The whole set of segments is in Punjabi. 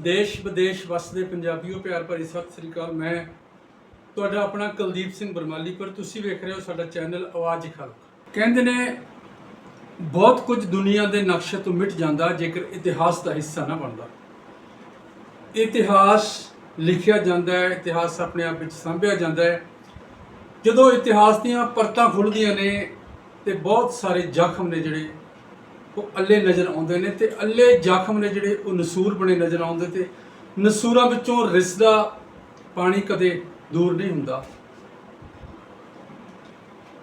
ਦੇਸ਼ ਵਿਦੇਸ਼ ਵਸਦੇ ਪੰਜਾਬੀਓ ਪਿਆਰ ਭਰੀ ਸਤਿ ਸ੍ਰੀ ਅਕਾਲ। ਮੈਂ ਤੁਹਾਡਾ ਆਪਣਾ ਕੁਲਦੀਪ ਸਿੰਘ ਬਰਮਾਲੀ ਪਰ ਤੁਸੀਂ ਵੇਖ ਰਹੇ ਹੋ ਸਾਡਾ ਚੈਨਲ ਆਵਾਜ਼ ਖਲਕ ਕਹਿੰਦੇ ਨੇ, ਬਹੁਤ ਕੁਝ ਦੁਨੀਆ ਦੇ ਨਕਸ਼ੇ ਤੋਂ ਮਿਟ ਜਾਂਦਾ, ਜੇਕਰ ਇਤਿਹਾਸ ਦਾ ਹਿੱਸਾ ਨਾ ਬਣਦਾ। ਇਤਿਹਾਸ ਲਿਖਿਆ ਜਾਂਦਾ ਹੈ, ਇਤਿਹਾਸ ਆਪਣੇ ਆਪ ਵਿੱਚ ਸਾਂਭਿਆ ਜਾਂਦਾ ਹੈ। ਜਦੋਂ ਇਤਿਹਾਸ ਦੀਆਂ ਪਰਤਾਂ ਖੁੱਲ੍ਹਦੀਆਂ ਨੇ, ਤੇ ਬਹੁਤ ਸਾਰੇ ਜ਼ਖਮ ਨੇ ਜਿਹੜੇ ਉਹ ਅੱਲੇ ਨਜ਼ਰ ਆਉਂਦੇ ਨੇ ਤੇ ਅੱਲੇ ਜ਼ਖਮ ਨੇ ਜਿਹੜੇ ਉਹ ਨਸੂਰ ਬਣੇ ਨਜ਼ਰ ਆਉਂਦੇ ਤੇ ਨਸੂਰਾਂ ਵਿੱਚੋਂ ਰਿਸਦਾ ਪਾਣੀ ਕਦੇ ਦੂਰ ਨਹੀਂ ਹੁੰਦਾ।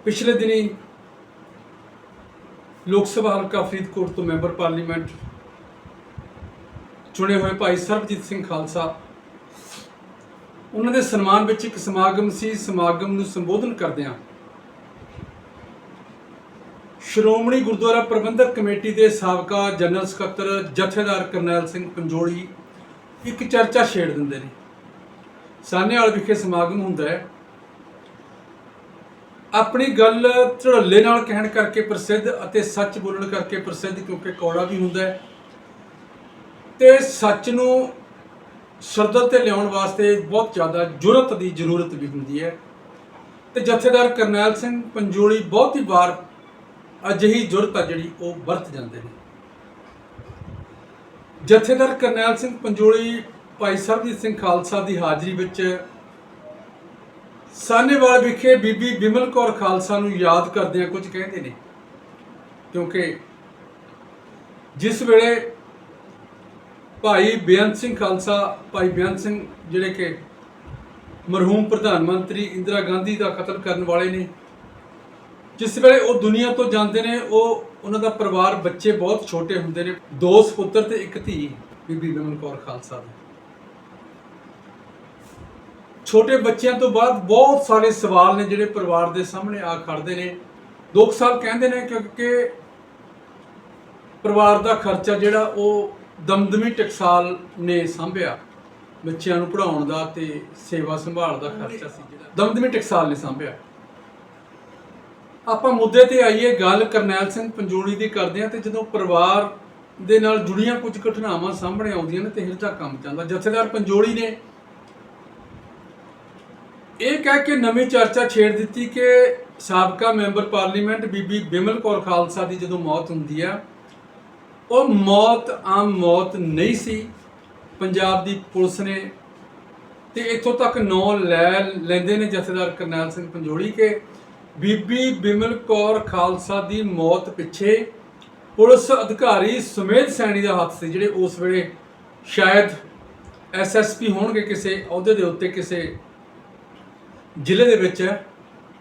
ਪਿਛਲੇ ਦਿਨੀ ਲੋਕ ਸਭਾ ਹਲਕਾ ਫਰੀਦਕੋਟ ਤੋਂ ਮੈਂਬਰ ਪਾਰਲੀਮੈਂਟ ਚੁਣੇ ਹੋਏ ਭਾਈ ਸਰਬਜੀਤ ਸਿੰਘ ਖਾਲਸਾ, ਉਹਨਾਂ ਦੇ ਸਨਮਾਨ ਵਿੱਚ ਇੱਕ ਸਮਾਗਮ ਸੀ। ਸਮਾਗਮ ਨੂੰ ਸੰਬੋਧਨ ਕਰਦਿਆਂ ਸ਼੍ਰੋਮਣੀ ਗੁਰਦੁਆਰਾ ਪ੍ਰਬੰਧਕ ਕਮੇਟੀ ਦੇ ਸਾਬਕਾ ਜਨਰਲ ਸਕੱਤਰ ਜਥੇਦਾਰ ਕਰਨੈਲ ਸਿੰਘ ਪੰਜੋਲੀ ਇੱਕ ਚਰਚਾ ਛੇੜ ਦਿੰਦੇ ਨੇ। ਸਾਨੇਵਾਲ ਵਿਖੇ ਸਮਾਗਮ ਹੁੰਦਾ ਹੈ। ਆਪਣੀ ਗੱਲ ਝੜੱਲੇ ਨਾਲ ਕਹਿਣ ਕਰਕੇ ਪ੍ਰਸਿੱਧ ਅਤੇ ਸੱਚ ਬੋਲਣ ਕਰਕੇ ਪ੍ਰਸਿੱਧ ਕਿਉਂਕਿ ਕੌੜਾ ਵੀ ਹੁੰਦਾ ਹੈ। ਤੇ ਸੱਚ ਨੂੰ ਸ਼ਰਦਤ ਤੇ ਲਿਆਉਣ ਵਾਸਤੇ ਬਹੁਤ ਜ਼ਿਆਦਾ ਜੁਰਤ ਦੀ ਜ਼ਰੂਰਤ ਵੀ ਹੁੰਦੀ ਹੈ। ਤੇ ਜਥੇਦਾਰ ਕਰਨੈਲ ਸਿੰਘ ਪੰਜੋਲੀ ਬਹੁਤ ਹੀ ਵਾਰ ਅਜਿਹੀ ਜੁਰਤ ਆ ਜਿਹੜੀ ਉਹ ਵਰਤ ਜਾਂਦੇ ਨੇ। ਜਥੇਦਾਰ ਕਰਨੈਲ ਸਿੰਘ ਪੰਜੋਲੀ ਭਾਈ ਸਰਬਜੀਤ ਸਿੰਘ ਖਾਲਸਾ ਦੀ ਹਾਜ਼ਰੀ ਵਿੱਚ ਸਾਨੇਵਾਲ ਵਿਖੇ ਬੀਬੀ ਬਿਮਲ ਕੌਰ ਖਾਲਸਾ ਨੂੰ ਯਾਦ ਕਰਦਿਆਂ ਕੁਝ ਕਹਿੰਦੇ ਨੇ, ਕਿਉਂਕਿ ਜਿਸ ਵੇਲੇ ਭਾਈ ਬੇਅੰਤ ਸਿੰਘ ਖਾਲਸਾ, ਭਾਈ ਬੇਅੰਤ ਸਿੰਘ ਜਿਹੜੇ ਕਿ ਮਰਹੂਮ ਪ੍ਰਧਾਨ ਮੰਤਰੀ ਇੰਦਰਾ ਗਾਂਧੀ ਦਾ ਕਤਲ ਕਰਨ ਵਾਲੇ ਨੇ ਜਿਸ ਵੇਲੇ ਉਹ ਦੁਨੀਆ ਤੋਂ ਜਾਂਦੇ ਨੇ, ਉਹ ਉਹਨਾਂ ਦਾ ਪਰਿਵਾਰ, ਬੱਚੇ ਬਹੁਤ ਛੋਟੇ ਹੁੰਦੇ ਨੇ। ਦੋ ਸੁਪੁੱਤਰ ਤੇ ਇੱਕ ਧੀ, ਬੀਬੀ ਬਿਮਲ ਕੌਰ ਖਾਲਸਾ ਦੀ। ਛੋਟੇ ਬੱਚਿਆਂ ਤੋਂ ਬਾਅਦ ਬਹੁਤ ਸਾਰੇ ਸਵਾਲ ਨੇ ਜਿਹੜੇ ਪਰਿਵਾਰ ਦੇ ਸਾਹਮਣੇ ਆ ਖੜਦੇ ਨੇ। ਦੋ ਸਾਲ ਕਹਿੰਦੇ ਨੇ ਕਿਉਂਕਿ ਪਰਿਵਾਰ ਦਾ ਖਰਚਾ ਜਿਹੜਾ ਉਹ ਦਮਦਮੀ ਟਕਸਾਲ ਨੇ ਸੰਭਿਆ। ਬੱਚਿਆਂ ਨੂੰ ਪੜਾਉਣ ਦਾ ਤੇ ਸੇਵਾ ਸੰਭਾਲ ਦਾ ਖਰਚਾ ਸੀ ਜਿਹੜਾ। ਦਮਦਮੀ ਟਕਸਾਲ ਨੇ ਸੰਭਿਆ। ਆਪਾਂ ਮੁੱਦੇ ਤੇ ਆਈਏ, ਗੱਲ ਕਰਨੈਲ ਸਿੰਘ ਪੰਜੋਲੀ ਦੀ ਕਰਦੇ ਆ ਤੇ ਜਦੋਂ ਪਰਿਵਾਰ ਦੇ ਨਾਲ ਜੁੜੀਆਂ ਕੁਝ ਘਟਨਾਵਾਂ ਸਾਹਮਣੇ ਆਉਂਦੀਆਂ ਨੇ ਤੇ ਹਿਰਦਾ ਕੰਮ ਜਾਂਦਾ ਜਥੇਦਾਰ ਪੰਜੋਲੀ ਨੇ ਇਹ ਕਹਿ ਕੇ ਨਵੀਂ ਚਰਚਾ ਛੇੜ ਦਿੱਤੀ ਕਿ ਸਾਬਕਾ ਮੈਂਬਰ ਪਾਰਲੀਮੈਂਟ ਬੀਬੀ ਬਿਮਲ ਕੌਰ ਖਾਲਸਾ ਦੀ ਜਦੋਂ ਮੌਤ ਹੁੰਦੀ ਆ, ਉਹ ਮੌਤ ਆਮ ਮੌਤ ਨਹੀਂ ਸੀ। ਪੰਜਾਬ ਦੀ ਪੁਲਿਸ ਨੇ ਤੇ ਇੱਥੋਂ ਤੱਕ ਨੌ ਲੈ ਲੈਂਦੇ ਨੇ ਜਥੇਦਾਰ ਕਰਨੈਲ ਸਿੰਘ ਪੰਜੋਲੀ ਕੇ ਬੀਬੀ ਬਿਮਲ ਕੌਰ ਖਾਲਸਾ ਦੀ ਮੌਤ ਪਿੱਛੇ ਪੁਲਿਸ ਅਧਿਕਾਰੀ ਸੁਮੇਧ ਸੈਣੀ ਦਾ ਹੱਥ ਸੀ, ਜਿਹੜੇ ਉਸ ਵੇਲੇ ਸ਼ਾਇਦ ਐਸਐਸਪੀ ਹੋਣਗੇ ਕਿਸੇ ਅਹੁਦੇ ਦੇ ਉੱਤੇ ਕਿਸੇ ਜ਼ਿਲ੍ਹੇ ਦੇ ਵਿੱਚ।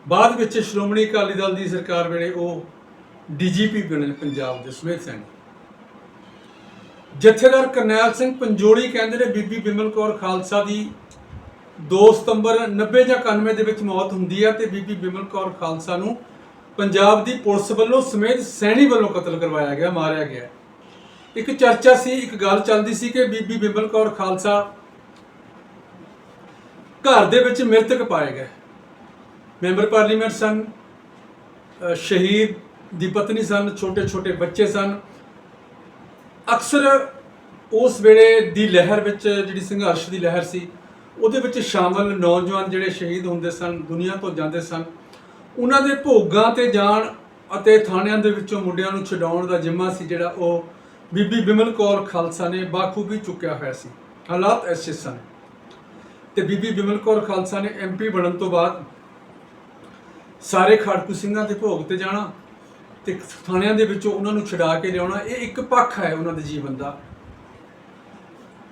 ਬਾਅਦ ਵਿੱਚ ਸ਼੍ਰੋਮਣੀ ਅਕਾਲੀ ਦਲ ਦੀ ਸਰਕਾਰ ਵੇਲੇ ਉਹ ਡੀਜੀਪੀ ਬਣੇ ਪੰਜਾਬ ਦੇ ਸੁਮੇਧ ਸੈਣੀ। ਜਥੇਦਾਰ ਕਰਨੈਲ ਸਿੰਘ ਪੰਜੋਲੀ ਕਹਿੰਦੇ ਨੇ, ਬੀਬੀ ਬਿਮਲ ਕੌਰ ਖਾਲਸਾ ਦੀ 2 ਸਤੰਬਰ 90 ਜਾਂ 91 ਦੇ ਵਿੱਚ ਮੌਤ ਹੁੰਦੀ ਹੈ ਤੇ ਬੀਬੀ ਬਿਮਲ ਕੌਰ ਖਾਲਸਾ ਨੂੰ ਪੰਜਾਬ ਦੀ ਪੁਲਿਸ ਵੱਲੋਂ ਸਮੇਤ ਸੈਣੀ ਵੱਲੋਂ ਕਤਲ ਕਰਵਾਇਆ ਗਿਆ, ਮਾਰਿਆ ਗਿਆ। ਇੱਕ ਚਰਚਾ ਸੀ, ਇੱਕ ਗੱਲ ਚੱਲਦੀ ਸੀ ਕਿ ਬੀਬੀ ਬਿਮਲ ਕੌਰ ਖਾਲਸਾ ਘਰ ਦੇ ਵਿੱਚ ਮ੍ਰਿਤਕ ਪਾਏ ਗਏ। ਮੈਂਬਰ ਪਾਰਲੀਮੈਂਟ ਸਨ ਸ਼ਹੀਦ ਦੀ ਪਤਨੀ ਸਨ ਛੋਟੇ ਛੋਟੇ ਬੱਚੇ ਸਨ। ਅਕਸਰ ਉਸ ਵੇਲੇ ਦੀ ਲਹਿਰ ਵਿੱਚ ਜਿਹੜੀ ਸੰਘਰਸ਼ ਦੀ ਲਹਿਰ ਸੀ ਉਹਦੇ ਵਿੱਚ ਸ਼ਾਮਲ ਨੌਜਵਾਨ ਜਿਹੜੇ ਸ਼ਹੀਦ ਹੁੰਦੇ ਸਨ, ਦੁਨੀਆ ਤੋਂ ਜਾਂਦੇ ਸਨ, ਉਹਨਾਂ ਦੇ ਭੋਗਾਂ ਤੇ ਜਾਣ ਅਤੇ ਥਾਣਿਆਂ ਦੇ ਵਿੱਚੋਂ ਮੁੰਡਿਆਂ ਨੂੰ ਛਡਾਉਣ ਦਾ ਜਿੰਮਾ ਸੀ ਜਿਹੜਾ ਉਹ ਬੀਬੀ ਬਿਮਲ ਕੌਰ ਖਾਲਸਾ ਨੇ ਬਾਖੂਬੀ ਚੁੱਕਿਆ ਹੋਇਆ ਸੀ। ਹਾਲਾਤ ਐਸੇ ਸਨ। ਤੇ ਬੀਬੀ ਬਿਮਲ ਕੌਰ ਖਾਲਸਾ ਨੇ ਐਮਪੀ ਬਣਨ ਤੋਂ ਬਾਅਦ ਸਾਰੇ ਖਾੜਕੂ ਸਿੰਘਾਂ ਦੇ ਭੋਗ ਤੇ ਜਾਣਾ ਤੇ ਥਾਣਿਆਂ ਦੇ ਵਿੱਚੋਂ ਉਹਨਾਂ ਨੂੰ ਛਡਾ ਕੇ ਲਿਆਉਣਾ, ਇਹ ਇੱਕ ਪੱਖ ਹੈ ਉਹਨਾਂ ਦੇ ਜੀਵਨ ਦਾ।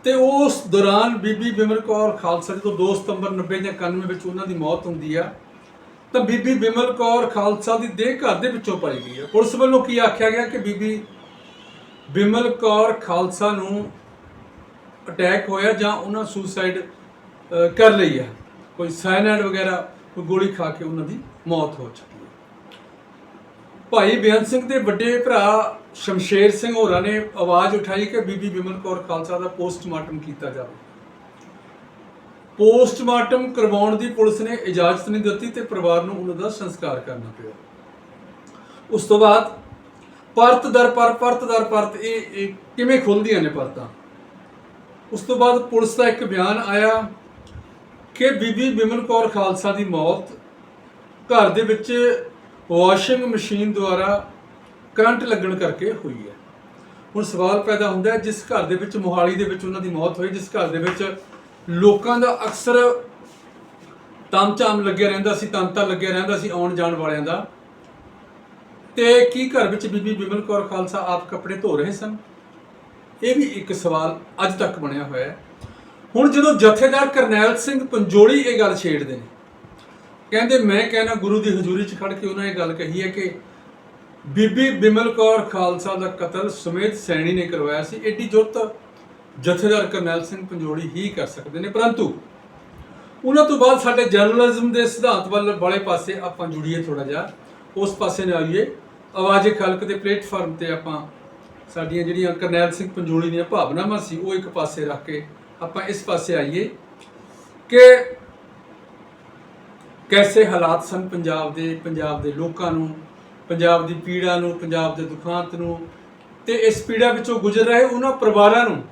ਤੇ ਉਸ ਦੌਰਾਨ ਬੀਬੀ ਬਿਮਲ ਕੌਰ ਖਾਲਸਾ ਜਦੋਂ 2 ਸਤੰਬਰ 90 ਜਾਂ 91 ਵਿੱਚ ਉਹਨਾਂ ਦੀ ਮੌਤ ਹੁੰਦੀ ਆ, ਤਾਂ ਬੀਬੀ ਬਿਮਲ ਕੌਰ ਖਾਲਸਾ ਦੀ ਦੇਹ ਘਰ ਦੇ ਵਿੱਚੋਂ ਪਾਈ ਗਈ ਹੈ ਪੁਲਿਸ ਵੱਲੋਂ ਕੀ ਆਖਿਆ ਗਿਆ ਕਿ ਬੀਬੀ ਬਿਮਲ ਕੌਰ ਖਾਲਸਾ ਨੂੰ ਅਟੈਕ ਹੋਇਆ ਜਾਂ ਉਹਨਾਂ ਸੁਸਾਈਡ ਕਰ ਲਈ ਹੈ ਕੋਈ ਸਾਇਨਾਈਡ ਵਗੈਰਾ, ਕੋਈ ਗੋਲੀ ਖਾ ਕੇ ਉਹਨਾਂ ਦੀ ਮੌਤ ਹੋ ਚੁੱਕੀ ਹੈ ਭਾਈ ਬੇਅੰਤ ਸਿੰਘ ਦੇ ਵੱਡੇ ਭਰਾ ਸ਼ਮਸ਼ੇਰ ਸਿੰਘ ਹੋਰਾਂ ਨੇ ਆਵਾਜ਼ ਉਠਾਈ ਕਿ ਬੀਬੀ ਬਿਮਲ ਕੌਰ ਖਾਲਸਾ ਦਾ ਪੋਸਟਮਾਰਟਮ ਕੀਤਾ ਜਾਵੇ। ਪੋਸਟਮਾਰਟਮ ਕਰਵਾਉਣ ਦੀ ਪੁਲਿਸ ਨੇ ਇਜਾਜ਼ਤ ਨਹੀਂ ਦਿੱਤੀ ਤੇ ਪਰਿਵਾਰ ਨੂੰ ਉਹਨਾਂ ਦਾ ਸੰਸਕਾਰ ਕਰਨਾ ਪਿਆ। ਉਸ ਤੋਂ ਬਾਅਦ ਪਰਤ ਦਰ ਪਰ, ਪਰਤ ਦਰ ਪਰਤ ਇਹ ਕਿਵੇਂ ਖੁੱਲਦੀਆਂ ਨੇ ਪਰਤਾਂ? ਉਸ ਤੋਂ ਬਾਅਦ ਪੁਲਿਸ ਦਾ ਇੱਕ ਬਿਆਨ ਆਇਆ ਕਿ ਬੀਬੀ ਬਿਮਲ ਕੌਰ ਖਾਲਸਾ ਦੀ ਮੌਤ ਘਰ ਦੇ ਵਿੱਚ ਵਾਸ਼ਿੰਗ ਮਸ਼ੀਨ ਦੁਆਰਾ ਕਰੰਟ ਲੱਗਣ ਕਰਕੇ ਹੋਈ ਹੈ। ਹੁਣ ਸਵਾਲ ਪੈਦਾ ਹੁੰਦਾ ਹੈ, ਜਿਸ ਘਰ ਦੇ ਵਿੱਚ, ਮੋਹਾਲੀ ਦੇ ਵਿੱਚ ਉਹਨਾਂ ਦੀ ਮੌਤ ਹੋਈ, ਜਿਸ ਘਰ ਦੇ ਵਿੱਚ ਲੋਕਾਂ ਦਾ ਅਕਸਰ ਤਮਚਾਮ ਲੱਗਿਆ ਰਹਿੰਦਾ ਸੀ ਤੰਤਾ ਲੱਗਿਆ ਰਹਿੰਦਾ ਸੀ ਆਉਣ ਜਾਣ ਵਾਲਿਆਂ ਦਾ। ਤੇ ਕੀ ਘਰ ਵਿੱਚ ਬੀਬੀ ਬਿਮਲ ਕੌਰ ਖਾਲਸਾ ਆਪ ਕੱਪੜੇ ਧੋ ਰਹੇ ਸਨ? ਇਹ ਵੀ ਇੱਕ ਸਵਾਲ ਅੱਜ ਤੱਕ ਬਣਿਆ ਹੋਇਆ ਹੈ। ਹੁਣ ਜਦੋਂ ਜਥੇਦਾਰ ਕਰਨੈਲ ਸਿੰਘ ਪੰਜੋਲੀ ਇਹ ਗੱਲ ਛੇੜਦੇ ਨੇ, ਕਹਿੰਦੇ ਮੈਂ ਕਹਿੰਦਾ ਗੁਰੂ ਦੀ ਹਜ਼ੂਰੀ 'ਚ ਖੜ ਕੇ ਉਹਨਾਂ ਇਹ ਗੱਲ ਕਹੀ ਹੈ ਕਿ ਬੀਬੀ ਬਿਮਲ ਕੌਰ ਖਾਲਸਾ ਦਾ ਕਤਲ ਸੁਮੇਧ ਸੈਣੀ ਨੇ ਕਰਵਾਇਆ ਸੀ। ਏਡੀ ਜੁਰਤ ਜਥੇਦਾਰ ਕਰਨੈਲ ਸਿੰਘ ਪੰਜੋਲੀ ਹੀ ਕਰ ਸਕਦੇ ਨੇ, ਪਰੰਤੂ ਉਹਨਾਂ ਤੋਂ ਬਾਅਦ ਸਾਡੇ ਜਰਨਲਿਜ਼ਮ ਦੇ ਸਿਧਾਂਤ ਵੱਲ ਵਾਲੇ ਪਾਸੇ ਆਪਾਂ ਜੁੜੀਏ ਥੋੜਾ ਜਿਹਾ। ਉਸ ਪਾਸੇ ਨੂੰ ਆਈਏ। ਆਵਾਜ਼ੇ ਖਲਕ ਦੇ ਪਲੇਟਫਾਰਮ ਤੇ ਆਪਾਂ ਸਾਡੀਆਂ ਜਿਹੜੀਆਂ ਕਰਨੈਲ ਸਿੰਘ ਪੰਜੋਲੀ ਦੀਆਂ ਭਾਵਨਾਵਾਂ ਸੀ, ਉਹ ਇੱਕ ਪਾਸੇ ਰੱਖ ਕੇ ਆਪਾਂ ਇਸ ਪਾਸੇ ਆਈਏ ਕਿ ਕੈਸੇ ਹਾਲਾਤ ਸਨ ਪੰਜਾਬ ਦੇ ਪੰਜਾਬ ਦੇ ਲੋਕਾਂ ਨੂੰ ਪੰਜਾਬ ਦੀ ਪੀੜਾ ਨੂੰ, ਪੰਜਾਬ ਦੇ ਦੁਖਾਂਤ ਨੂੰ ਤੇ ਇਸ ਪੀੜਾ ਵਿੱਚੋਂ ਗੁਜ਼ਰ ਰਹੇ ਉਹਨਾਂ ਪਰਿਵਾਰਾਂ ਨੂੰ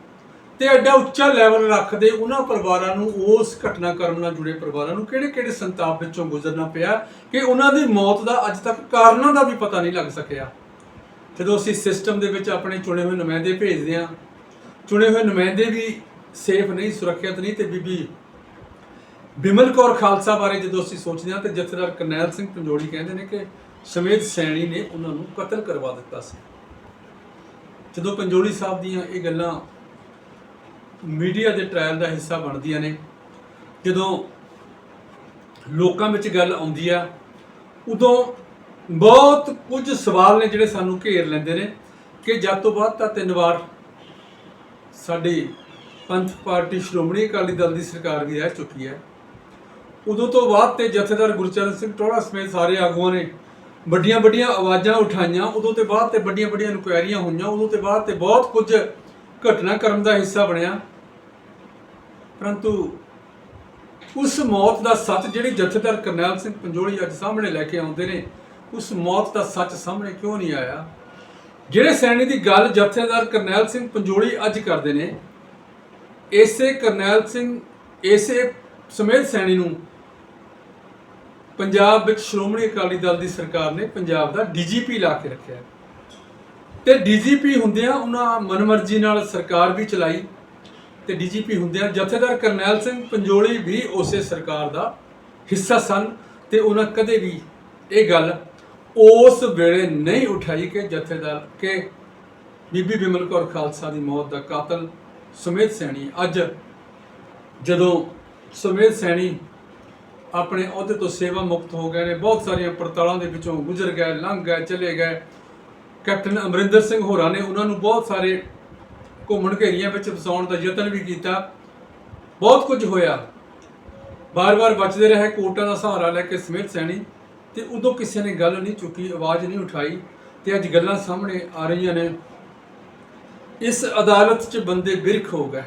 ਤੇ ਐਡਾ ਉੱਚਾ ਲੈਵਲ ਰੱਖਦੇ ਉਹਨਾਂ ਪਰਿਵਾਰਾਂ ਨੂੰ, ਉਸ ਘਟਨਾਕ੍ਰਮ ਨਾਲ ਜੁੜੇ ਪਰਿਵਾਰਾਂ ਨੂੰ ਕਿਹੜੇ ਕਿਹੜੇ ਸੰਤਾਪ ਵਿੱਚੋਂ ਗੁਜ਼ਰਨਾ ਪਿਆ ਕਿ ਉਹਨਾਂ ਦੀ ਮੌਤ ਦਾ ਅੱਜ ਤੱਕ ਕਾਰਨਾਂ ਦਾ ਵੀ ਪਤਾ ਨਹੀਂ ਲੱਗ ਸਕਿਆ। ਜਦੋਂ ਅਸੀਂ ਸਿਸਟਮ ਦੇ ਵਿੱਚ ਆਪਣੇ ਚੁਣੇ ਹੋਏ ਨੁਮਾਇੰਦੇ ਭੇਜਦੇ ਹਾਂ, ਚੁਣੇ ਹੋਏ ਨੁਮਾਇੰਦੇ ਵੀ ਸੇਫ ਨਹੀਂ, ਸੁਰੱਖਿਅਤ ਨਹੀਂ ਤੇ ਬੀਬੀ ਬਿਮਲ ਕੌਰ ਖਾਲਸਾ ਬਾਰੇ ਜਦੋਂ ਅਸੀਂ ਸੋਚਦੇ ਹਾਂ ਤੇ ਜਥੇਦਾਰ ਕਰਨੈਲ ਸਿੰਘ ਪੰਜੋੜੀ ਕਹਿੰਦੇ ਨੇ ਕਿ ਸਮੇਤ ਸੈਣੀ ਨੇ ਉਹਨਾਂ ਨੂੰ ਕਤਲ ਕਰਵਾ ਦਿੱਤਾ ਸੀ। ਜਦੋਂ ਪੰਜੋਲੀ ਸਾਹਿਬ ਦੀਆਂ ਇਹ ਗੱਲਾਂ ਮੀਡੀਆ ਦੇ ਟ੍ਰਾਇਲ ਦਾ ਹਿੱਸਾ ਬਣਦੀਆਂ ਨੇ, ਜਦੋਂ ਲੋਕਾਂ ਵਿੱਚ ਗੱਲ ਆਉਂਦੀ ਆ, ਉਦੋਂ ਬਹੁਤ ਕੁਝ ਸਵਾਲ ਨੇ ਜਿਹੜੇ ਸਾਨੂੰ ਘੇਰ ਲੈਂਦੇ ਨੇ ਕਿ ਜਦ ਤੋਂ ਬਾਅਦ ਤਾਂ ਤਿੰਨ ਵਾਰ ਸਾਡੀ ਪੰਥ ਪਾਰਟੀ ਸ਼੍ਰੋਮਣੀ ਅਕਾਲੀ ਦਲ ਦੀ ਸਰਕਾਰ ਵੀ ਰਹਿ ਚੁੱਕੀ ਹੈ। ਉਦੋਂ ਤੋਂ ਬਾਅਦ ਤੇ ਜਥੇਦਾਰ ਗੁਰਚਰਨ ਸਿੰਘ ਟੋੜਾ ਸਮੇਤ ਸਾਰੇ ਆਗੂਆਂ ਨੇ ਵੱਡੀਆਂ ਵੱਡੀਆਂ ਆਵਾਜ਼ਾਂ ਉਠਾਈਆਂ, ਉਦੋਂ ਤੇ ਬਾਅਦ ਤੇ ਵੱਡੀਆਂ ਵੱਡੀਆਂ ਇਨਕੁਆਇਰੀਆਂ ਹੋਈਆਂ, ਉਦੋਂ ਤੇ ਬਾਅਦ ਤੇ ਬਹੁਤ ਕੁਝ ਘਟਨਾਕ੍ਰਮ ਦਾ ਹਿੱਸਾ ਬਣਿਆ। ਪਰੰਤੂ ਉਸ ਮੌਤ ਦਾ ਸੱਚ ਜਿਹੜੀ ਜਥੇਦਾਰ ਕਰਨੈਲ ਸਿੰਘ ਪੰਜੋਲੀ ਅੱਜ ਸਾਹਮਣੇ ਲੈ ਕੇ ਆਉਂਦੇ ਨੇ, ਉਸ ਮੌਤ ਦਾ ਸੱਚ ਸਾਹਮਣੇ ਕਿਉਂ ਨਹੀਂ ਆਇਆ? ਜਿਹੜੇ ਸੈਣੀ ਦੀ ਗੱਲ ਜਥੇਦਾਰ ਕਰਨੈਲ ਸਿੰਘ ਪੰਜੋਲੀ ਅੱਜ ਕਰਦੇ ਨੇ, ਇਸੇ ਕਰਨੈਲ ਸਿੰਘ, ਇਸੇ ਸਮੇਤ ਸੈਣੀ ਨੂੰ ਪੰਜਾਬ ਵਿੱਚ ਸ਼੍ਰੋਮਣੀ ਅਕਾਲੀ ਦਲ ਦੀ ਸਰਕਾਰ ਨੇ ਪੰਜਾਬ ਦਾ ਡੀਜੀਪੀ ਲਾ ਕੇ ਰੱਖਿਆ ਤੇ ਡੀਜੀਪੀ ਹੁੰਦਿਆਂ ਉਹਨਾਂ ਮਨਮਰਜ਼ੀ ਨਾਲ ਸਰਕਾਰ ਵੀ ਚਲਾਈ ਤੇ ਡੀਜੀਪੀ ਹੁੰਦਿਆਂ ਜਥੇਦਾਰ ਕਰਨੈਲ ਸਿੰਘ ਪੰਜੋਲੀ ਵੀ ਉਸੇ ਸਰਕਾਰ ਦਾ ਹਿੱਸਾ ਸਨ ਤੇ ਉਹਨਾਂ ਕਦੇ ਵੀ ਇਹ ਗੱਲ ਉਸ ਵੇਲੇ ਨਹੀਂ ਉਠਾਈ ਕਿ ਜਥੇਦਾਰ ਕਿ ਬੀਬੀ ਬਿਮਲ ਕੌਰ ਖਾਲਸਾ ਦੀ ਮੌਤ ਦਾ ਕਾਤਲ ਸੁਮੇਧ ਸੈਣੀ ਅੱਜ ਜਦੋਂ ਸੁਮੇਧ ਸੈਣੀ ਆਪਣੇ ਅਹੁਦੇ ਤੋਂ ਸੇਵਾ ਮੁਕਤ ਹੋ ਗਏ ਨੇ। ਬਹੁਤ ਸਾਰੀਆਂ ਪੜਤਾਲਾਂ ਦੇ ਵਿੱਚੋਂ ਗੁਜ਼ਰ ਗਏ, ਲੰਘ ਗਏ, ਚਲੇ ਗਏ। ਕੈਪਟਨ ਅਮਰਿੰਦਰ ਸਿੰਘ ਹੋਰਾਂ ਨੇ ਉਹਨਾਂ ਨੂੰ ਬਹੁਤ ਸਾਰੇ ਘੁੰਮਣ ਘੇਰੀਆਂ ਵਿੱਚ ਫਸਾਉਣ ਦਾ ਯਤਨ ਵੀ ਕੀਤਾ। ਬਹੁਤ ਕੁਝ ਹੋਇਆ। ਬਾਰ-ਬਾਰ ਬਚਦੇ ਰਹੇ, ਕੋਰਟਾਂ ਦਾ ਸਹਾਰਾ ਲੈ ਕੇ ਸਮੇਤ ਸੈਣੀ। ਤੇ ਉਦੋਂ ਕਿਸੇ ਨੇ ਗੱਲ ਨਹੀਂ ਚੁੱਕੀ, ਆਵਾਜ਼ ਨਹੀਂ ਉਠਾਈ। ਤੇ ਅੱਜ ਗੱਲਾਂ ਸਾਹਮਣੇ ਆ ਰਹੀਆਂ ਨੇ। ਇਸ ਅਦਾਲਤ 'ਚ ਬੰਦੇ ਬਿਰਖ ਹੋ ਗਏ।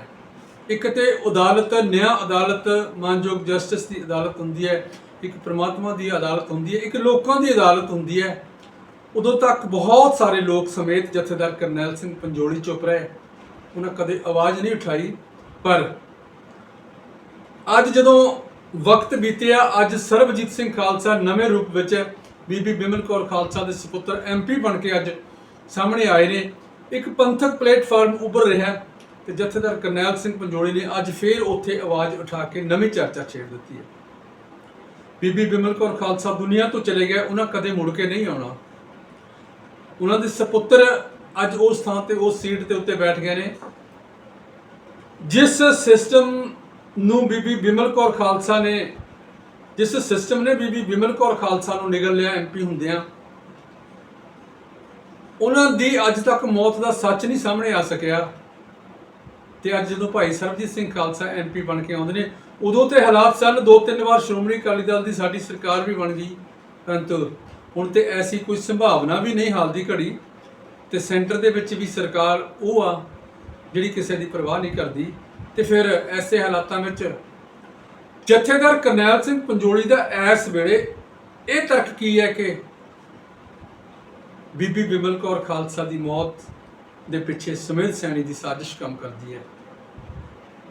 ਇੱਕ ਤੇ ਅਦਾਲਤ, ਨਿਆਂ ਅਦਾਲਤ, ਮਾਨਯੋਗ ਜਸਟਿਸ ਦੀ ਅਦਾਲਤ ਹੁੰਦੀ ਹੈ, ਇੱਕ ਪ੍ਰਮਾਤਮਾ ਦੀ ਅਦਾਲਤ ਹੁੰਦੀ ਹੈ, ਇੱਕ ਲੋਕਾਂ ਦੀ ਅਦਾਲਤ ਹੁੰਦੀ ਹੈ। ਉਦੋਂ ਤੱਕ ਬਹੁਤ ਸਾਰੇ ਲੋਕ ਸਮੇਤ ਜਥੇਦਾਰ ਕਰਨੈਲ ਸਿੰਘ ਪੰਜੋਲੀ ਚੁੱਪ ਰਹੇ। ਉਹਨਾਂ ਕਦੇ ਆਵਾਜ਼ ਨਹੀਂ ਉਠਾਈ, ਪਰ ਅੱਜ ਜਦੋਂ ਵਕਤ ਬੀਤਿਆ, ਅੱਜ ਸਰਬਜੀਤ ਸਿੰਘ ਖਾਲਸਾ ਨਵੇਂ ਰੂਪ ਵਿੱਚ ਬੀਬੀ ਬਿਮਲ ਕੌਰ ਖਾਲਸਾ ਦੇ ਸੁਪੁੱਤਰ ਐਮਪੀ ਬਣ ਕੇ ਅੱਜ ਸਾਹਮਣੇ ਆਏ ਨੇ। ਇੱਕ ਪੰਥਕ ਪਲੇਟਫਾਰਮ ਉੱਭਰ ਰਿਹਾ। ਹੈ ਤੇ ਜਥੇਦਾਰ ਕਰਨੈਲ ਸਿੰਘ ਪੰਜੋਲੀ ਨੇ ਅੱਜ ਫੇਰ ਉੱਥੇ ਆਵਾਜ਼ ਉਠਾ ਕੇ ਨਵੀਂ ਚਰਚਾ ਛੇੜ ਦਿੱਤੀ ਹੈ। ਬੀਬੀ ਬਿਮਲ ਕੌਰ ਖਾਲਸਾ ਦੁਨੀਆ ਤੋਂ ਚਲੇ ਗਏ, ਉਹਨਾਂ ਕਦੇ ਮੁੜ ਕੇ ਨਹੀਂ ਆਉਣਾ। ਉਹਨਾਂ ਦੇ ਸੁਪੁੱਤਰ ਅੱਜ ਉਸ ਥਾਂ ਤੇ, ਉਸ ਸੀਟ ਤੇ ਉੱਤੇ ਬੈਠ ਗਏ ਨੇ। ਜਿਸ ਸਿਸਟਮ ਨੂੰ ਬੀਬੀ ਬਿਮਲ ਕੌਰ ਖਾਲਸਾ ਨੇ, ਜਿਸ ਸਿਸਟਮ ਨੇ ਬੀਬੀ ਬਿਮਲ ਕੌਰ ਖਾਲਸਾ ਨੂੰ ਨਿਗਲ ਲਿਆ ਐਮਪੀ ਹੁੰਦਿਆਂ, ਉਹਨਾਂ ਦੀ ਅੱਜ ਤੱਕ ਮੌਤ ਦਾ ਸੱਚ ਨਹੀਂ ਸਾਹਮਣੇ ਆ ਸਕਿਆ। ਤੇ ਅੱਜ ਜਦੋਂ ਭਾਈ ਸਰਬਜੀਤ ਸਿੰਘ ਖਾਲਸਾ ਐਮਪੀ ਬਣ ਕੇ ਆਉਂਦੇ ਨੇ, ਉਦੋਂ ਤੇ ਹਾਲਾਤ ਸਨ, ਦੋ ਤਿੰਨ ਵਾਰ ਸ਼੍ਰੋਮਣੀ ਅਕਾਲੀ ਦਲ ਦੀ ਸਾਡੀ ਸਰਕਾਰ ਵੀ ਬਣ ਗਈ ਪਰੰਤੂ ਹੁਣ ਤੇ ਐਸੀ ਕੋਈ ਸੰਭਾਵਨਾ ਵੀ ਨਹੀਂ ਹਾਲ ਦੀ ਘੜੀ ਤੇ ਸੈਂਟਰ ਦੇ ਵਿੱਚ ਵੀ ਸਰਕਾਰ ਉਹ ਆ ਜਿਹੜੀ ਕਿਸੇ ਦੀ ਪਰਵਾਹ ਨਹੀਂ ਕਰਦੀ। ਤੇ ਫਿਰ ਐਸੇ ਹਾਲਾਤਾਂ ਵਿੱਚ ਜਥੇਦਾਰ ਕਰਨੈਲ ਸਿੰਘ ਪੰਜੋਲੀ ਦਾ ਇਸ ਵੇਲੇ ਇਹ ਤਰਕ ਕੀ ਹੈ ਕਿ ਬੀਬੀ ਬਿਮਲ ਕੌਰ ਖਾਲਸਾ ਦੀ ਮੌਤ ਦੇ ਪਿੱਛੇ ਸਮੇਤ ਸੈਣੀ ਦੀ ਸਾਜ਼ਿਸ਼ ਕੰਮ ਕਰਦੀ ਹੈ।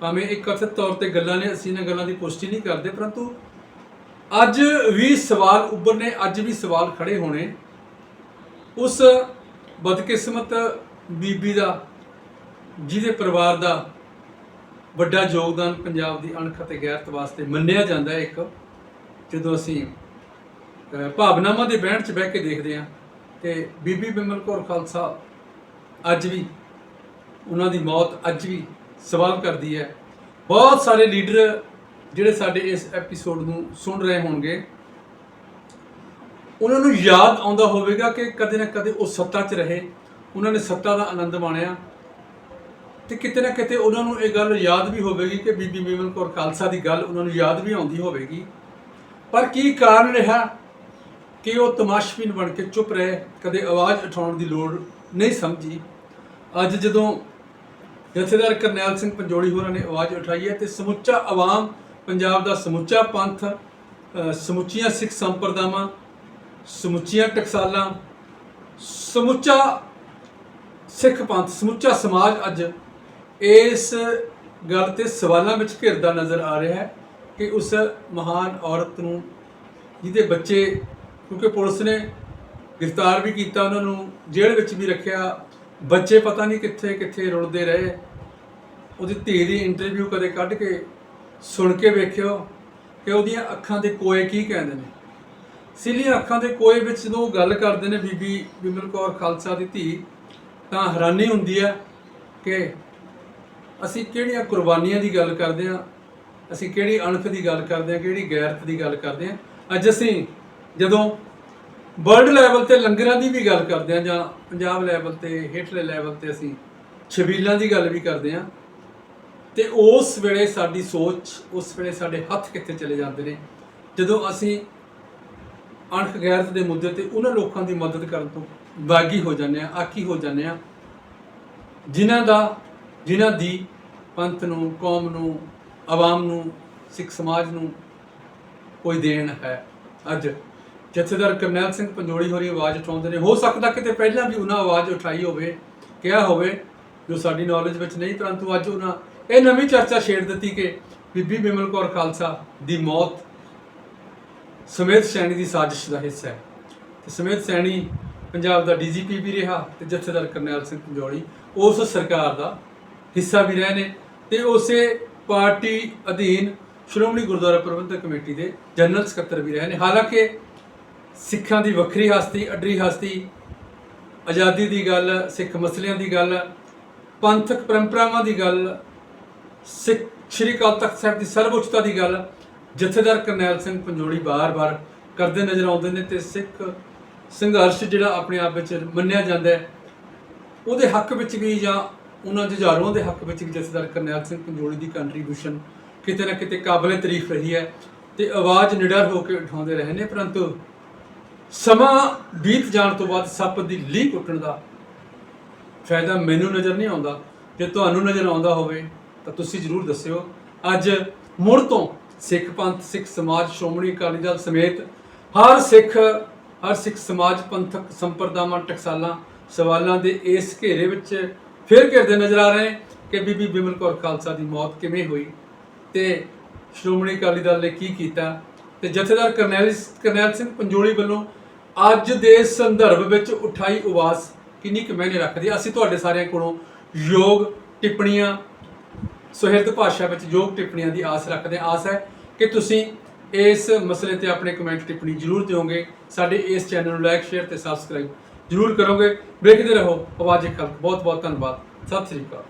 ਭਾਵੇਂ ਇੱਕ ਕਥਿਤ ਤੌਰ ਤੇ ਗੱਲਾਂ ਨੇ, ਅਸੀਂ ਇਹਨਾਂ ਗੱਲਾਂ ਦੀ ਪੁਸ਼ਟੀ ਨਹੀਂ ਕਰਦੇ, ਪਰੰਤੂ ਅੱਜ ਵੀ ਸਵਾਲ ਉੱਭਰਨੇ, ਅੱਜ ਵੀ ਸਵਾਲ ਖੜੇ ਹੋਣੇ। ਉਸ ਬਦਕਿਸਮਤ ਬੀਬੀ ਦਾ, ਜਿਹਦੇ ਪਰਿਵਾਰ ਦਾ ਵੱਡਾ ਯੋਗਦਾਨ ਪੰਜਾਬ ਦੀ ਅਣਖ ਅਤੇ ਗੈਰਤ ਵਾਸਤੇ ਮੰਨਿਆ ਜਾਂਦਾ ਹੈ ਇੱਕ, ਜਦੋਂ ਅਸੀਂ ਭਾਵਨਾਵਾਂ ਦੇ ਬਹਿਣ 'ਚ ਬਹਿ ਕੇ ਦੇਖਦੇ ਹਾਂ, ਤੇ ਬੀਬੀ ਬਿਮਲ ਕੌਰ ਖਾਲਸਾ ਅੱਜ ਵੀ, ਉਹਨਾਂ ਦੀ ਮੌਤ ਅੱਜ ਵੀ ਸਵਾਲ ਕਰਦੀ ਹੈ। ਬਹੁਤ ਸਾਰੇ ਲੀਡਰ ਜਿਹੜੇ ਸਾਡੇ ਇਸ ਐਪੀਸੋਡ ਨੂੰ ਸੁਣ ਰਹੇ ਹੋਣਗੇ, ਉਹਨਾਂ ਨੂੰ ਯਾਦ ਆਉਂਦਾ ਹੋਵੇਗਾ ਕਿ ਕਦੇ ਨਾ ਕਦੇ ਉਹ ਸੱਤਾ 'ਚ ਰਹੇ, ਉਹਨਾਂ ਨੇ ਸੱਤਾ ਦਾ ਆਨੰਦ ਮਾਣਿਆ ਤੇ ਕਿਤੇ ਨਾ ਕਿਤੇ ਉਹਨਾਂ ਨੂੰ ਇਹ ਗੱਲ ਯਾਦ ਵੀ ਹੋਵੇਗੀ ਕਿ ਬੀਬੀ ਮੇਮਨ ਕੌਰ ਖਾਲਸਾ ਦੀ ਗੱਲ ਉਹਨਾਂ ਨੂੰ ਯਾਦ ਵੀ ਆਉਂਦੀ ਹੋਵੇਗੀ। ਪਰ ਕੀ ਕਾਰਨ ਰਿਹਾ ਕਿ ਉਹ ਤਮਾਸ਼ਬੀਨ ਬਣ ਕੇ ਚੁੱਪ ਰਹੇ, ਕਦੇ ਆਵਾਜ਼ ਉਠਾਉਣ ਦੀ ਲੋੜ ਨਹੀਂ ਸਮਝੀ? ਅੱਜ ਜਦੋਂ ਜਥੇਦਾਰ ਕਰਨੈਲ ਸਿੰਘ ਪੰਜੋਲੀ ਹੋਰਾਂ ਨੇ ਆਵਾਜ਼ ਉਠਾਈ ਹੈ ਤੇ ਸਮੁੱਚਾ ਆਵਾਮ ਪੰਜਾਬ ਦਾ ਸਮੁੱਚਾ ਪੰਥ ਸਮੁੱਚੀਆਂ ਸਿੱਖ ਸੰਪਰਦਾਵਾਂ, ਸਮੁੱਚੀਆਂ ਟਕਸਾਲਾਂ, ਸਮੁੱਚਾ ਸਿੱਖ ਪੰਥ, ਸਮੁੱਚਾ ਸਮਾਜ ਅੱਜ ਇਸ ਗੱਲ ਤੇ ਸਵਾਲਾਂ ਵਿੱਚ ਘਿਰਦਾ ਨਜ਼ਰ ਆ ਰਿਹਾ ਹੈ ਕਿ ਉਸ ਮਹਾਨ ਔਰਤ ਨੂੰ, ਜਿਹਦੇ ਬੱਚੇ, ਕਿਉਂਕਿ ਪੁਲਿਸ ਨੇ ਗ੍ਰਿਫਤਾਰ ਵੀ ਕੀਤਾ, ਉਹਨਾਂ ਨੂੰ ਜੇਲ੍ਹ ਵਿੱਚ ਵੀ ਰੱਖਿਆ ਬੱਚੇ ਪਤਾ ਨਹੀਂ ਕਿੱਥੇ ਕਿੱਥੇ ਰੁਲਦੇ ਰਹੇ। ਉਹਦੀ ਧੀ ਦੀ ਇੰਟਰਵਿਊ ਕਦੇ ਕੱਢ ਕੇ ਸੁਣ ਕੇ ਵੇਖਿਓ ਕਿ ਉਹਦੀਆਂ ਅੱਖਾਂ ਦੇ ਕੋਏ ਕੀ ਕਹਿੰਦੇ ਨੇ। ਸਿੱਲੀਆਂ ਅੱਖਾਂ ਦੇ ਕੋਏ ਵਿੱਚ ਜਦੋਂ ਉਹ ਗੱਲ ਕਰਦੇ ਨੇ ਬੀਬੀ ਬਿਮਲ ਕੌਰ ਖਾਲਸਾ ਦੀ ਧੀ, ਤਾਂ ਹੈਰਾਨੀ ਹੁੰਦੀ ਹੈ ਕਿ ਅਸੀਂ ਕਿਹੜੀਆਂ ਕੁਰਬਾਨੀਆਂ ਦੀ ਗੱਲ ਕਰਦੇ ਹਾਂ, ਅਸੀਂ ਕਿਹੜੀ ਅਣਖ ਦੀ ਗੱਲ ਕਰਦੇ ਹਾਂ, ਕਿਹੜੀ ਗੈਰਤ ਦੀ ਗੱਲ ਕਰਦੇ ਹਾਂ। ਅੱਜ ਅਸੀਂ ਜਦੋਂ ਵਰਲਡ ਲੈਵਲ ਤੇ ਲੰਗਰਾਂ ਦੀ ਵੀ ਗੱਲ ਕਰਦੇ ਹਾਂ ਜਾਂ ਪੰਜਾਬ ਲੈਵਲ ਤੇ, ਹੇਠਲੇ ਲੈਵਲ ਤੇ ਅਸੀਂ ਛਬੀਲਾਂ ਦੀ ਗੱਲ ਵੀ ਕਰਦੇ ਹਾਂ। ਤੇ ਉਸ ਵੇਲੇ ਸਾਡੀ ਸੋਚ, ਉਸ ਵੇਲੇ ਸਾਡੇ ਹੱਥ ਕਿੱਥੇ ਚਲੇ ਜਾਂਦੇ ਨੇ। ਜਦੋਂ ਅਸੀਂ ਅਣਖ ਗੈਰਤ ਦੇ ਮੁੱਦੇ ਤੇ ਉਹਨਾਂ ਲੋਕਾਂ ਦੀ ਮਦਦ ਕਰਨ ਤੋਂ ਬਾਗੀ ਹੋ ਜਾਂਦੇ ਆ ਆਕੀ ਹੋ ਜਾਂਦੇ ਆ ਜਿਨ੍ਹਾਂ ਦਾ, ਜਿਨ੍ਹਾਂ ਦੀ ਪੰਥ ਨੂੰ, ਕੌਮ ਨੂੰ, ਆਵਾਮ ਨੂੰ, ਸਿੱਖ ਸਮਾਜ ਨੂੰ ਕੋਈ ਦੇਣ ਹੈ ਅੱਜ। ਜਥੇਦਾਰ ਕਰਨੈਲ ਸਿੰਘ ਪੰਜੋਲੀ ਹੋਰੀ ਆਵਾਜ਼ ਉਠਾਉਂਦੇ ਨੇ, ਹੋ ਸਕਦਾ ਕਿਤੇ ਪਹਿਲਾਂ ਵੀ ਉਹਨਾਂ ਆਵਾਜ਼ ਉਠਾਈ ਹੋਵੇ, ਕਿਹਾ ਹੋਵੇ, ਜੋ ਸਾਡੀ ਨੌਲੇਜ ਵਿੱਚ ਨਹੀਂ, ਪਰੰਤੂ ਅੱਜ ਉਹਨਾਂ ਇਹ ਨਵੀਂ ਚਰਚਾ ਛੇੜ ਦਿੱਤੀ ਕਿ ਬੀਬੀ ਬਿਮਲ ਕੌਰ ਖਾਲਸਾ ਦੀ ਮੌਤ ਸਮੇਤ ਸੈਣੀ ਦੀ ਸਾਜ਼ਿਸ਼ ਦਾ ਹਿੱਸਾ ਹੈ। ਤੇ ਸਮੇਤ ਸੈਣੀ ਪੰਜਾਬ ਦਾ ਡੀਜੀਪੀ ਵੀ ਰਿਹਾ ਤੇ ਜਥੇਦਾਰ ਕਰਨੈਲ ਸਿੰਘ ਪੰਜੋਲੀ ਉਸ ਸਰਕਾਰ ਦਾ ਹਿੱਸਾ ਵੀ ਰਹੇ ਨੇ ਤੇ ਉਸੇ ਪਾਰਟੀ ਅਧੀਨ ਸ਼੍ਰੋਮਣੀ ਗੁਰਦੁਆਰਾ ਪ੍ਰਬੰਧਕ ਕਮੇਟੀ ਦੇ ਜਨਰਲ ਸਕੱਤਰ ਵੀ ਰਹੇ ਨੇ। ਹਾਲਾਂਕਿ ਸਿੱਖਾਂ ਦੀ ਵੱਖਰੀ ਹਸਤੀ, ਅੱਡਰੀ ਹਸਤੀ, ਆਜ਼ਾਦੀ ਦੀ ਗੱਲ, ਸਿੱਖ ਮਸਲਿਆਂ ਦੀ ਗੱਲ, ਪੰਥਕ ਪਰੰਪਰਾਵਾਂ ਦੀ ਗੱਲ, ਸਿੱਖ ਸ਼੍ਰੀ ਅਕਾਲ ਤਖਤ ਸਾਹਿਬ ਦੀ ਸਰਵਉੱਚਤਾ ਦੀ ਗੱਲ, ਜਥੇਦਾਰ ਕਰਨੈਲ ਸਿੰਘ ਪੰਜੋੜੀ ਬਾਰ-ਬਾਰ ਕਰਦੇ ਨਜ਼ਰ ਆਉਂਦੇ ਨੇ ਤੇ ਸਿੱਖ ਸੰਘਰਸ਼ ਜਿਹੜਾ ਆਪਣੇ ਆਪ ਵਿੱਚ ਮੰਨਿਆ ਜਾਂਦਾ ਹੈ, ਉਹਦੇ ਹੱਕ ਵਿੱਚ ਵੀ ਜਾਂ ਉਹਨਾਂ ਜੁਝਾਰੂਆਂ ਦੇ ਹੱਕ ਵਿੱਚ ਵੀ ਜਥੇਦਾਰ ਕਰਨੈਲ ਸਿੰਘ ਪੰਜੋੜੀ ਦੀ ਕੰਟਰੀਬਿਊਸ਼ਨ ਕਿਤੇ ਨਾ ਕਿਤੇ ਕਾਬਲੇ ਤਾਰੀਫ ਰਹੀ ਹੈ ਤੇ ਆਵਾਜ਼ ਨਿਡਰ ਹੋ ਕੇ ਉਠਾਉਂਦੇ ਰਹੇ ਨੇ, ਪਰੰਤੂ ਸਮਾਂ ਬੀਤ ਜਾਣ ਤੋਂ ਬਾਅਦ ਸੱਪ ਦੀ ਲੀਹ ਕੁੱਟਣ ਦਾ ਫਾਇਦਾ ਮੈਨੂੰ ਨਜ਼ਰ ਨਹੀਂ ਆਉਂਦਾ। ਜੇ ਤੁਹਾਨੂੰ ਨਜ਼ਰ ਆਉਂਦਾ ਹੋਵੇ, ਤਾਂ ਤੁਸੀਂ ਜਰੂਰ ਦੱਸਿਓ। ਅੱਜ ਮੁੜ ਤੋਂ ਸਿੱਖ ਪੰਥ, ਸਿੱਖ ਸਮਾਜ, ਸ਼੍ਰੋਮਣੀ ਅਕਾਲੀ ਦਲ ਸਮੇਤ ਹਰ ਸਿੱਖ ਹਰ ਸਿੱਖ ਸਮਾਜ, ਪੰਥਕ ਸੰਪਰਦਾਵਾਂ, ਟਕਸਾਲਾਂ, ਸਵਾਲਾਂ ਦੇ ਇਸ ਘੇਰੇ ਵਿੱਚ ਫਿਰ ਘਿਰਦੇ ਨਜ਼ਰ ਆ ਰਹੇ ਕਿ ਬੀਬੀ ਬਿਮਲ ਕੌਰ ਖਾਲਸਾ ਦੀ ਮੌਤ ਕਿਵੇਂ ਹੋਈ ਤੇ ਸ਼੍ਰੋਮਣੀ ਅਕਾਲੀ ਦਲ ਨੇ ਕੀ ਕੀਤਾ। ਤੇ ਜਥੇਦਾਰ ਕਰਨੈਲ ਕਰਨੈਲ ਸਿੰਘ ਪੰਜੋਲੀ ਵੱਲੋਂ ਅੱਜ ਦੇ ਸੰਦਰਭ ਵਿੱਚ ਉਠਾਈ ਆਵਾਜ਼ ਕਿੰਨੀ ਕੁ ਮਾਇਨੇ ਰੱਖਦੀ ਹੈ ਅਸੀਂ ਤੁਹਾਡੇ ਸਾਰਿਆਂ ਕੋਲੋਂ ਯੋਗ ਟਿੱਪਣੀਆਂ, ਸੁਹਿਰਦ ਭਾਸ਼ਾ ਵਿੱਚ ਯੋਗ ਟਿੱਪਣੀਆਂ ਦੀ ਆਸ ਰੱਖਦੇ ਹਾਂ। ਆਸ ਹੈ ਕਿ ਤੁਸੀਂ ਇਸ ਮਸਲੇ ਤੇ ਆਪਣੇ ਕਮੈਂਟ ਟਿੱਪਣੀ ਜ਼ਰੂਰ ਦਿਓਗੇ। ਸਾਡੇ ਇਸ ਚੈਨਲ ਨੂੰ ਲਾਈਕ, ਸ਼ੇਅਰ ਤੇ ਸਬਸਕ੍ਰਾਈਬ ਜ਼ਰੂਰ ਕਰੋਗੇ। ਵੇਖਦੇ ਰਹੋ। ਆਵਾਜ਼ ਖਲਕ ਬਹੁਤ ਬਹੁਤ ਧੰਨਵਾਦ। ਸਤਿ ਸ੍ਰੀ ਅਕਾਲ।